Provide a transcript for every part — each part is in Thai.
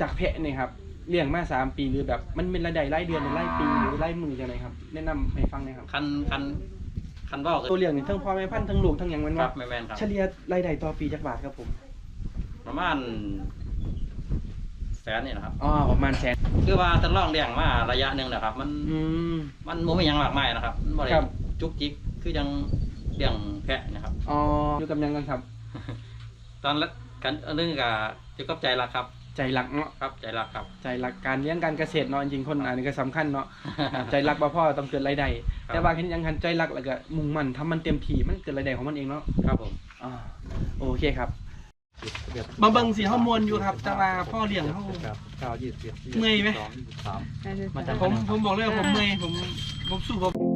จากแพะเนี่ยครับเลี้ยงมาสามปีหรือแบบมันเป็นรายได้รายเดือนหรือรายปีหรือรายมือจังไงครับ แนะนำให้ฟังหน่อยครับคันคันคันเว่าก็ตัวเลี้ยงนี่ทั้งพ่อแม่พันธุ์ทั้งลูกทั้งหยังมันครัว่าบแม่นๆครับ เฉลี่ยรายได้ต่อปีจักบาทครับผมประมาณแสนนี่นะครับ อ๋อประมาณแสนคือว่าทดลองเลี้ยงมาระยะหนึ่งนะครับ มันอืม มันบ่มีหยังมากมายนะครับมันบ่ได้ครับ จุกจิกคือยังเลี้ยงแพะนะครับ อ๋ออยู่กับหยังกันครับ ตอนละกันอันนึงก็เกี่ยวกับใจรักครับ ใจรักเนาะครับใจรักครับ ใจรักการเลี้ยงการเกษตรเนาะจริงๆคนอันนี้ก็สำคัญเนาะอ่าใจรักบ่พ่อต้องเกิดรายได้ครับ แต่ว่าแค่นี้ยังคันใจรักแล้วก็มุ่งมั่นทำมันเต็มที่มันเกิดรายได้ของมันเองเนาะครับผมอ่าโอเคครับบางเบิงสีเฮามวนอยู่ครับ แต่ว่าพ่อเลี้ยงเฮาครับเก้ายี่สิบเมื่อยไหม สองยี่สิบสาม มาจาก ผมผมบอกเลยว่าผมเมื่อยผมผมสู้ผม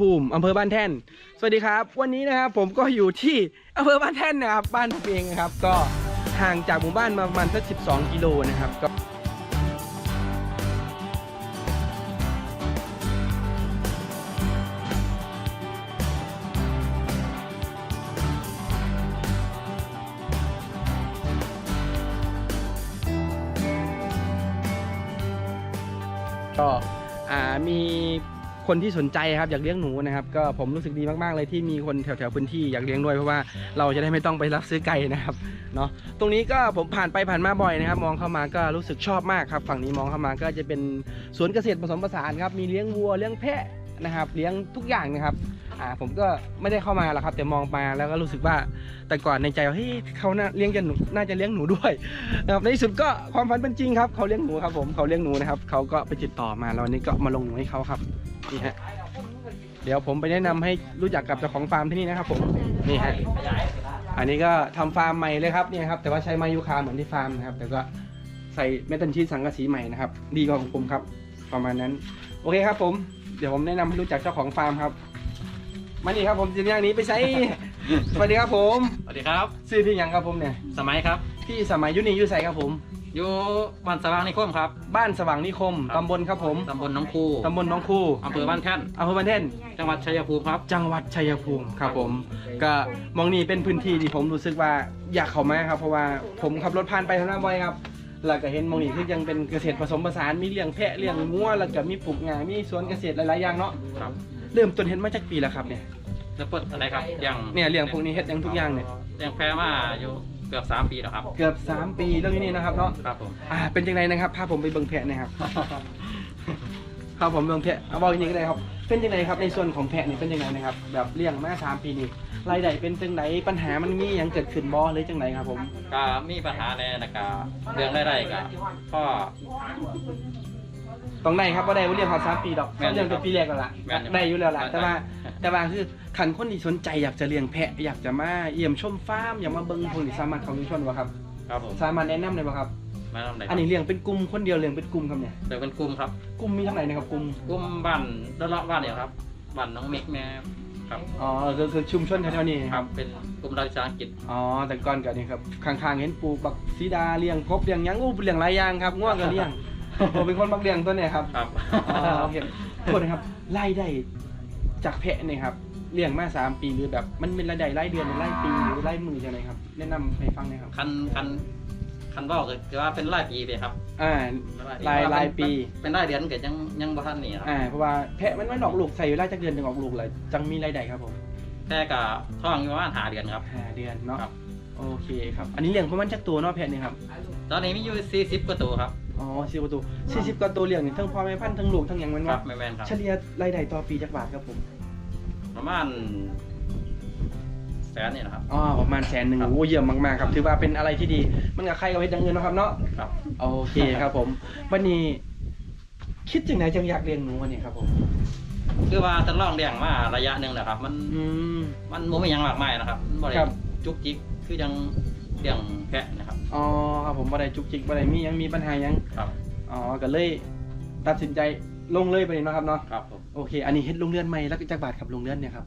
ภูมิอำเภอบ้านแท่น สวัสดีครับ วันนี้นะครับผมก็อยู่ที่อำเภอบ้านแท่นนะครับ บ้านผมเองนะครับ ก็ห่างจากหมู่บ้านมาประมาณสัก 12 กิโลนะครับก็ก็อ่ามี คนที่สนใจครับอยากเลี้ยงหนูนะครับ ก็ผมรู้สึกดีมากๆเลยที่มีคนแถวๆพื้นที่อยากเลี้ยงด้วยเพราะว่าเราจะได้ไม่ต้องไปรับซื้อไก่นะครับเนาะตรงนี้ก็ผมผ่านไปผ่านมาบ่อยนะครับ มองเข้ามาก็รู้สึกชอบมากครับ ฝั่งนี้มองเข้ามาก็จะเป็นสวนเกษตรผสมผสานครับมีเลี้ยงวัวเลี้ยงแพะนะครับ เลี้ยงทุกอย่างนะครับอ่าผมก็ไม่ได้เข้ามาหรอกครับแต่มองมาแล้วก็รู้สึกว่าแต่ก่อนในใจว่าเฮ้ยเขาน่าเลี้ยงจะหนูน่าจะเลี้ยงหนูด้วยนะครับในที่สุดก็ความฝันเป็นจริงครับเขาเลี้ยงหนูครับผมเขาเลี้ยงหนูนะครับเขาก็ไปติดต่อมาแล้ววันนี้ก็มาลงหนูให้เขาครับ นี่ฮะเดี๋ยวผมไปแนะนำให้รู้จักกับเจ้าของฟาร์มที่นี่นะครับผมนี่ฮะอันนี้ก็ทำฟาร์มใหม่เลยครับเนี่ยครับแต่ว่าใช้ไม้ยูคาเหมือนที่ฟาร์มนะครับ แต่ก็ใส่เมทัลชีสสังกะสีใหม่นะครับ ดีกว่าของผมครับ ประมาณนั้น โอเคครับ ผม เดี๋ยวผมแนะนำให้รู้จักเจ้าของฟาร์มครับมานี่ครับผมจะย่างนี้ไปใช้สวัสดีครับผมสวัสดีครับชื่อพี่หยังครับผมเนี่ย สมัยครับพี่สมัยยุนียุใสครับผม อยู่บ้านสว่างนิคมครับ บ้านสว่างนิคม ครับ ตำบลครับผมตำบลหน้องคูตำบลหน้องคู่อำเภอบ้านแท่นอำเภอบ้านแท่นจังหวัดชัยภูมิครับ จังหวัดชัยภูมิครับผม ก็มองนี่เป็นพื้นที่ที่ผมรู้สึกว่าอยากเข้ามาครับ เพราะว่าผมขับรถผ่านไปทางหน้าบ่อยครับแล้วก็เห็นมองนี่คือยังเป็นเกษตรผสมผสานมีเลี้ยงแพะเลี้ยงงัวแล้วก็มีปลูกงามีสวนเกษตรหลายๆอย่างเนาะครับ เริ่มต้นเห็นมาจากปีแล้วครับเนี่ยแล้วเปิดอะไรครับยังเนี่ยเลี้ยงพวกนี้เฮ็ดยังทุกอย่างเนี่ย ยังแพ้มาอยู่ เกือบสามปีแล้วครับเกือบ 3 ปีเรื่องนี้นะครับเนาะครับผมอ่าเป็นยังไงนะครับพาผมไปเบิ่งแพะหนะครับ ครับผมเบิ่งแพะเอาบอกอย่างนี้ก็ได้ครับ เป็นยังไงครับในส่วนของแพะนี่เป็นยังไงนะครับ แบบเลี้ยงมาสามปีนี่รายได้เป็นจังไหนปัญหามันมีอย่างเกิดขึ้นบ่หรือจังไหนครับผม ก็มีปัญหาในนะกาเรื่องได้ๆก็พ่อ ต้องได้ครับว่าได้ว่าเรียนพอสามปีดอกแม่นอยู่เรียนเป็นปีแรกแล้วล่ะแม่นอยู่ได้อยู่แล้วล่ะได้แต่ว่าได้แต่ว่าคือขันคนที่สนใจอยากจะเลี้ยงแพะอยากจะมาเยี่ยมชมฟาร์มอยากมาเบิ่งพวกนี้สามารถเข้าชุมชนบ่ครับ ครับผมสามารถแนะนำได้บ่ครับ มาทำไหนอันนี้เลี้ยงเป็นกลุ่มคนเดียวเลี้ยงเป็นกลุ่มครับเนี่ยเดี๋ยวเป็นกลุ่มครับกลุ่มมีทั้งไหนนะครับกลุ่มกลุ่มบ้านด้านเลาะบ้านเนี่ยครับบ้านน้องเมกแม่ครับอ๋อคือคือชุมชนแถวๆนี้ครับเป็นกลุ่มรัฐวิสาหกิจอ๋อแต่ก่อนก็นี่ครับข้างๆเห็นปลูกบักซีดาเลี้ยงกบเลี้ยงหยังอู้เลี้ยงหลายอย่างครับง่วงก็เลี้ยง ผมเป็นคนมักเลี้ยงตัวเนี่ยครับครับ อ๋อโอเคโทษนะครับรายได้จากแพะเนี่ยครับเลี้ยงมาสามปีหรือแบบมันเป็นรายได้รายเดือนหรือรายปีหรือรายมือจังไงครับ แนะนำให้ฟังหน่อยครับ คันคันคันบอกคือว่าเป็นรายปีเลยครับอ่า รายรายปี เป็นรายเดือนเกิดยังยังบ่ทันนี่ครับอ่าเพราะว่าแพะมันไม่ออกลูกใส่เวลาจากเดือนถึงออกลูกเลยจังมีรายได้ครับผมแต่ก็ท้องอยู่ประมาณหาเดือนครับ ห้าเดือนเนาะครับ โอเคครับ อันนี้เลี้ยงประมาณจักตัวเนาะแพะเนี่ยครับตอนนี้มีอยู่40กว่าตัวครับ อ๋อสี่ประตูสี่สิบกว่าตัวเลี้ยงนี่ทั้งพ่อแม่พันธุ์ทั้งลูกทั้งหยังมันครัว่าบแม่นๆครับ เฉลี่ยรายได้ต่อปีจักบาทครับผมประมาณแสนนี่นะครับ อ๋อประมาณแสนหนึ่งครับ โอ้เยี่ยมมากๆครับ ถือว่าเป็นอะไรที่ดี มันกับใครกับเฮ็ดอย่างอื่นเนาะครับเนาะครับ โอเคครับผมวันนี้คิดถึงไหนจังอยากเลี้ยงหนูวันนี้ครับผมคือว่าทดลองเลี้ยงมาระยะหนึ่งแล้วครับ มันอืม มันบ่มีหยังมากมายนะครับมันบ่ได้ครับ จุกจิกคือยัง เลี้ยงแพะนะครับ อ๋อครับผมบ่ได้จุกจิกบ่ได้มีหยังมีปัญหาหยังครับ อ๋อก็เลยตัดสินใจลงเลยไปนี่เนาะครับเนาะครับผมโอเค อันนี้เฮ็ดโรงเรือนใหม่แล้วจักบาทครับโรงเรือนเนี่ยครับ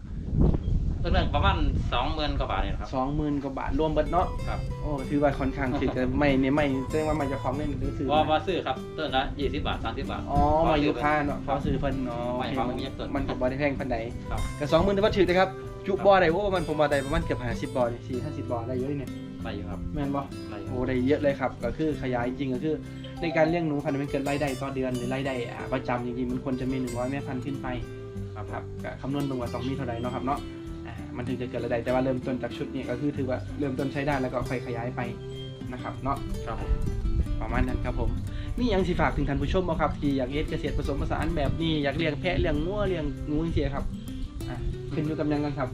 เรื่องประมาณสองหมื่นกว่าบาทเนี่ยนะครับ สองหมื่นกว่าบาทรวมเบิดเนาะครับ โอ้ถือว่าค่อนข้างถือแต่ไม่เนี่ยไม่แสดงว่าไม่เจะของเล่นหรือซื้อว่าว่าซื้อครับต้นละยี่สิบบาทสามสิบบาท อ๋อมาอยู่ค่าเนาะพอซื้อเพิ่นเนาะโอไม่เคครับมันมีเยอะเกินมันก็บ่ได้แพงปานใดครับ ก็สองหมื่นถือว่าถือนะครับจุบ่อได้โอ้มันผมว่าได้ประมาณเกือบ50บ่อนี่สี่ห้าสิบบ่อได้เยอะเลยเนี่ย ไปอยู่ครับแม่นบ่ไปอยู่โอ้ได้เยอะเลยครับ ก็คือขยายจริงก็คือ ในการเลี้ยงหนูพันธุ์มันเกิดรายได้ต่อเดือนหรือรายได้อ่าประจำจริงๆมันควรจะมี100แม่พันธุ์ขึ้นไปครับครับก็คำนวณตรงว่าต้องมีเท่าไหร่เนาะครับเนาะอ่ามันถึงจะเกิดรายได้แต่ว่าเริ่มต้นจากชุดนี้ก็คือถือว่าเริ่มต้นใช้ได้แล้วก็ค่อยขยายไปนะครับเนาะ ครับผมประมาณนั้นครับผม มีหยังสิฝากถึงท่านผู้ชมบ่ครับ ที่อยากเฮ็ดเกษตรผสมผสานแบบนี้ อยากเลี้ยงแพะเลี้ยงงัวเลี้ยงหนูจังซี่ครับ อะขึ้นอยู่กับหยังกันครับ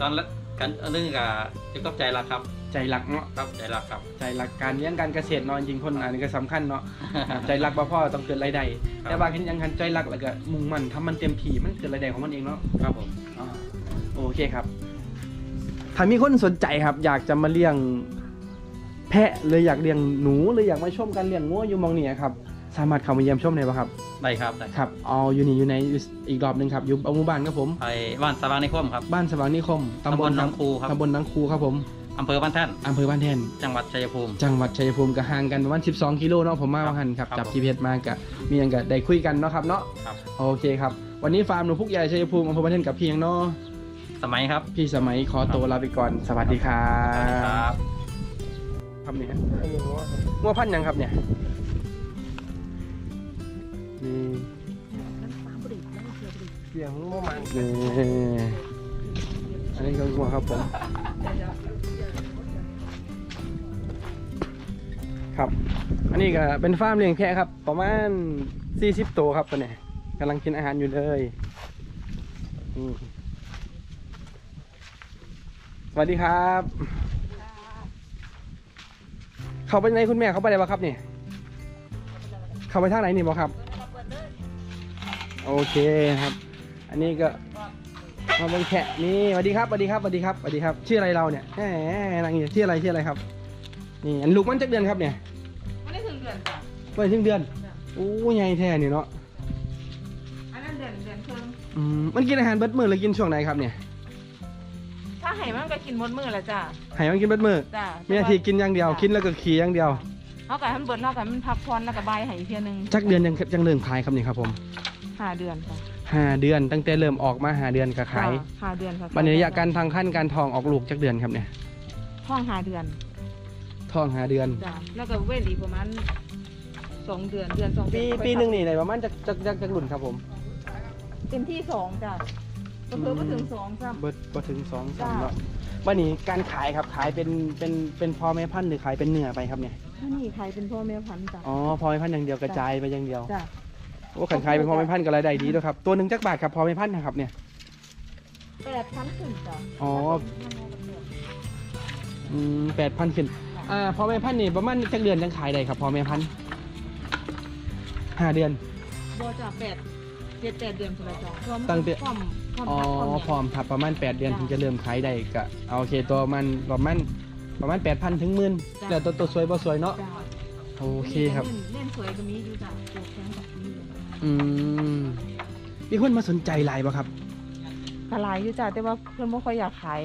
ตอนละ กันเรื่องกับจะก็ใจรักครับ ใจรักเนาะครับใจรักครับ ใจรักการเลี้ยงการเกษตรเนาะจริงๆคนอันนี้ก็สำคัญเนาะอ่าใจรักบ่พอต้องเกิดรายได้ครับแต่ว่าเห็นหยังคันใจรักแล้วก็มุ่งมั่นทำมันเต็มที่มันเกิดรายได้ของมันเองเนาะครับผมอ่าโอเคครับ ถ้ามีคนสนใจครับ อยากจะมาเลี้ยงแพะเลยอยากเลี้ยงหนูเลยอยากมาชมการเลี้ยงงัวอยู่หมองนี้ครับ สามารถเข้ามาเยี่ยมชมได้ปะครับได้ครับได้ครับเอาอยู่นี่อยู่ในอีกรอบหนึ่งครับอยู่หมู่บ้านครับผมไปบ้านสว่างในคมครับบ้านสว่างนิคมตำบลตำบลหนองคูครับตำบลหนังคูครับผมอำเภอบ้านแท่นอำเภอบ้านแท่นจังหวัดชัยภูมิ จังหวัดชัยภูมิก็ห่างกันประมาณ 12 กิโลเนาะผมมาว่าหันครับครับจับผม GPS มากับมีอย่างกับได้คุยกันเนาะครับเนาะครับโอเคครับวันนี้ฟาร์มหนูพุกใหญ่ชัยภูมิอำเภอบ้านแท่นกับพี่ยังเนาะสมัยครับพี่สมัยขอตัวลาไปก่อนสวัสดีครัสวัสดีครับบครับเนี่ยงัวพันธุ์หยังครับเนี่ย นี่เสียงโมมันนี่อันนี้ก็งัวครับผม ครับ อันนี้ก็เป็นฟาร์มเลี้ยงแพะครับ ประมาณ 40 ตัวครับตัวเนี้กำลังกินอาหารอยู่เลยสวัสดีครับ เขาไปในคุณแม่เขาไปได้ปะครับเนี่ยเขาไปทางไหนนี่บอครับ โอเคครับ อันนี้ก็มาเป็นแขะนี่สวัสดีครับสวัสดีครับสวัสดีครับสวัสดีครับ ชื่ออะไรเราเนี่ยแหมนางอยู่ชื่ออะไรชื่ออะไรครับ นี่อันลูกมันจักเดือนครับเนี่ยไม่ได้ถึงเดือนจ้ะเปิดถึงเดือนโอ้ใหญ่แท้นี่เนาะอันนั้นเดือนเดือนครึ่งอืมมันกินอาหารเบิดมือหรือกินช่วงไหนครับเนี่ยถ้าไห่มันก็กินหมดมือแหละจ้ะให้มันกินเบิดมือจ้ะมีหน้าที่กินอย่างเดียวกินแล้วก็ขี่อย่างเดียวเอาไก่มันเบิดเอาไก่มันพักผ่อนแล้วก็บายไห่อีกเพียหนึงจักเดือนยังยังเริ่มขายครับนี่ครับผม ห้าเดือนค่ะห้าเดือน ตั้งแต่เริ่มออกมาห้าเดือนก็ขายจ้ะห้าเดือนค่ะบันระยะการทางขั้นการทองออกลูกจักเดือนครับเนี่ยห้องห้าเดือนทองห้าเดือนจ้ะแล้วก็เว้นอีกประมาณสองเดือนเดือนสองเดืปีอนปีหนึ่งนี่ไหนประมาณจักจักจักจักรุ่นครับผมเต็มที่สองจ้ะก็คือมาถึงสองจ้ะเบิดบ่ถึงสองสามจ้าเนาะวันนี้การขายครับขายเป็นเป็นเป็นพอแม่พันธุ์หรือขายเป็นเนื้อไปครับเนี่ยถ้านี่ใครเป็นพ่อแม่พันธุ์จ้ะอ๋อพอแม่พันธุ์อย่างเดียวกระจายไปอย่างเดียวจ้ะ โอ้ขันขายเป็นพอแม่พันธุ์ก็รายได้ดีด้วยครับ ตัวหนึ่งจักบาทครับพอแม่พันธุ์นะครับเนี่ย แปดพันขึ้นจ้ะอ๋อ อืมแปดพันขึ้น อ่าพอแม่พันธุ์นี่ประมาณจักเดือนยังขายได้ครับพอแม่พันธุ์ห้าเดือนบอจ้ะแปดเจ็ดแปดเดือนคนละจ้ะพร้อมตั้งแต่ พร้อมพร้อมอ๋อพักพร้อมครับประมาณ 8 เดือนถึงจะเริ่มขายได้ก็เอาโอเคตัวมันประมาณประมาณ8,000ถึงหมื่นแต่ตัวตัวสวยบ่สวยเนาะจ้ะ โอเคครับ เล่นเล่นสวยก็มีอยู่จ้ะปลูกแข้งกับมีอยู่อืมมีคนมาสนใจหลายบ่ครับ กระลายอยู่จ้ะแต่ว่าเพื่อนไม่ค่อยอยากขาย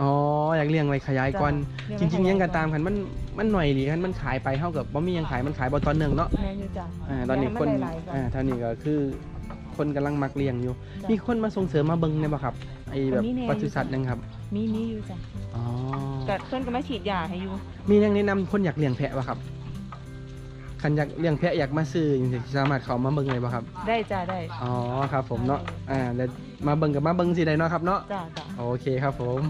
อ๋อ อยากเลี้ยงไว้ขยายก่อนจ้ะจริงๆเลี้ยังไว้กันตามกันมันมันหน่อยดีคันมันขายไปเท่ากับบ่มีหยังขายมันขายบ่ตอนหนึ่งเนาะแม่อยู่จ้ะอ่าตอนนี้คนอยากให้มัหลายๆจ้ะอ่าเท่านี้ก็คือ คนกำลังมักเลี้ยงอยู่จ้ะมีคนมาส่งเสริมมาเบิ่งได้บ่ครับไอ้แบบมีแน่ปศุสัตว์นึงครับ มีมีอยู่จ้ะอ๋อแต่เพื่อนก็มาฉีดยาให้อยู่ มีแนะแนะนำคนอยากเลี้ยงแพะบ่ครับ คันอยากเลี้ยงแพะอยากมาซื้อจังซี่สามารถเข้ามาเบิ่งได้บ่ครับ ได้จ้ะได้ อ๋อครับผมเนาะ อ่าเดี๋ยวมาเบิ่งกับมาเบิ่งสิได้เนาะครับเนาะ จ้ะจ้ะโอเคครับผม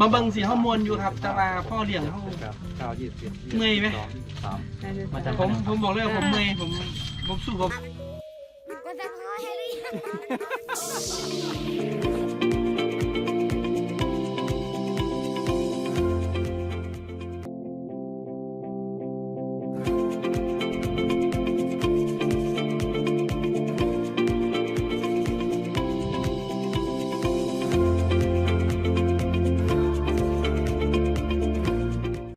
มาเบิ่งสิเฮามวนอยู่ครับ แต่ว่าพ่อเลี้ยงเฮาครับเก้ายี่สิบเมื่อยไหมสองสามได้เลยมาจ้ะจากผมผมบอกเลยว่าผมเมื่อยผมผมสู้ผม What the hell?